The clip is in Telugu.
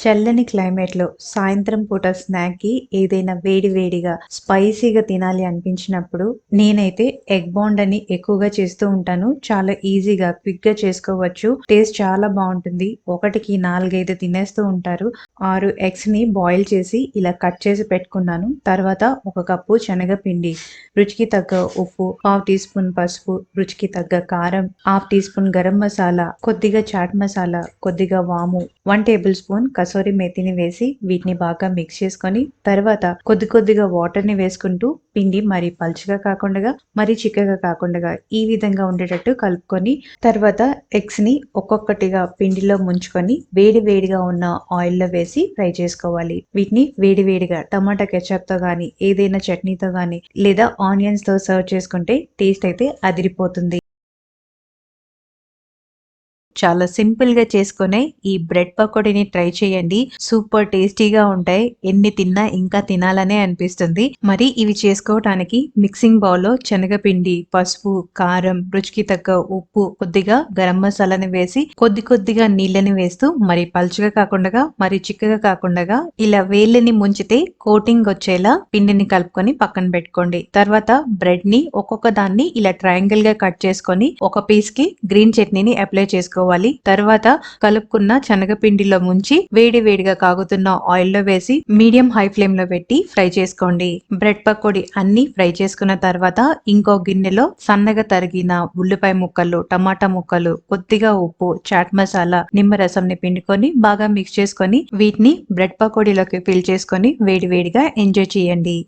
చల్లని క్లైమేట్లో సాయంత్రం పూట స్నాక్కి ఏదైనా వేడి వేడిగా స్పైసీగా తినాలి అనిపించినప్పుడు నేనైతే ఎగ్ బాండ్ అని ఎక్కువగా చేస్తూ ఉంటాను. చాలా ఈజీగా క్విక్గా చేసుకోవచ్చు. టేస్ట్ చాలా బాగుంటుంది. ఒకటికి నాలుగైదు తినేస్తూ ఉంటారు. ఆరు ఎగ్స్ని బాయిల్ చేసి ఇలా కట్ చేసి పెట్టుకున్నాను. తర్వాత ఒక కప్పు శనగపిండి రుచికి తగ్గ ఉప్పు హాఫ్ టీ స్పూన్ పసుపు రుచికి తగ్గ కారం half teaspoon garam masala కొద్దిగా చాట్ మసాలా కొద్దిగా వాము వన్ టేబుల్ స్పూన్ కసూరి మేతిని వేసి వీటిని బాగా మిక్స్ చేసుకొని తర్వాత కొద్ది కొద్దిగా వాటర్ని వేసుకుంటూ పిండి మరి పలుచగా కాకుండా మరి చిక్కగా కాకుండా ఈ విధంగా ఉండేటట్టు కలుపుకొని తర్వాత ఎగ్స్ని ఒక్కొక్కటిగా పిండిలో ముంచుకొని వేడి వేడిగా ఉన్న ఆయిల్లో వేసి ఫ్రై చేసుకోవాలి. వీటిని వేడి వేడిగా టమాటా కెచప్తో గానీ ఏదైనా చట్నీతో గానీ లేదా ఆనియన్స్తో సర్వ్ చేసుకుంటే టేస్ట్ అయితే అదిరిపోతుంది. చాలా సింపుల్గా చేసుకునే ఈ బ్రెడ్ పకోడీని ట్రై చేయండి. సూపర్ టేస్టీగా ఉంటాయి. ఎన్ని తిన్నా ఇంకా తినాలనే అనిపిస్తుంది. మరి ఇవి చేసుకోవటానికి మిక్సింగ్ బౌల్లో శనగపిండి పసుపు కారం రుచికి తగ్గ ఉప్పు కొద్దిగా గరం మసాలాని వేసి కొద్ది కొద్దిగా నీళ్ళని వేస్తూ మరి పలుచగా కాకుండా మరి చిక్కగా కాకుండా ఇలా వేళ్ళని ముంచితే కోటింగ్ వచ్చేలా పిండిని కలుపుకొని పక్కన పెట్టుకోండి. తర్వాత బ్రెడ్ని ఒక్కొక్క దాన్ని ఇలా ట్రయాంగిల్గా కట్ చేసుకొని ఒక పీస్కి గ్రీన్ చట్నీని అప్లై వేసుకోవాలి. తర్వాత కలుపుకున్న శనగపిండిలో ముంచి వేడి వేడిగా కాగుతున్న ఆయిల్లో వేసి మీడియం హై ఫ్లేమ్లో పెట్టి ఫ్రై చేసుకోండి. బ్రెడ్ పకోడీ అన్ని ఫ్రై చేసుకున్న తర్వాత ఇంకో గిన్నెలో సన్నగా తరిగిన ఉల్లిపాయ ముక్కలు టమాటా ముక్కలు కొద్దిగా ఉప్పు చాట్ మసాలా నిమ్మరసం ని పిండుకొని బాగా మిక్స్ చేసుకొని వీటిని బ్రెడ్ పకోడీలోకి ఫిల్ చేసుకొని వేడి వేడిగా ఎంజాయ్ చేయండి.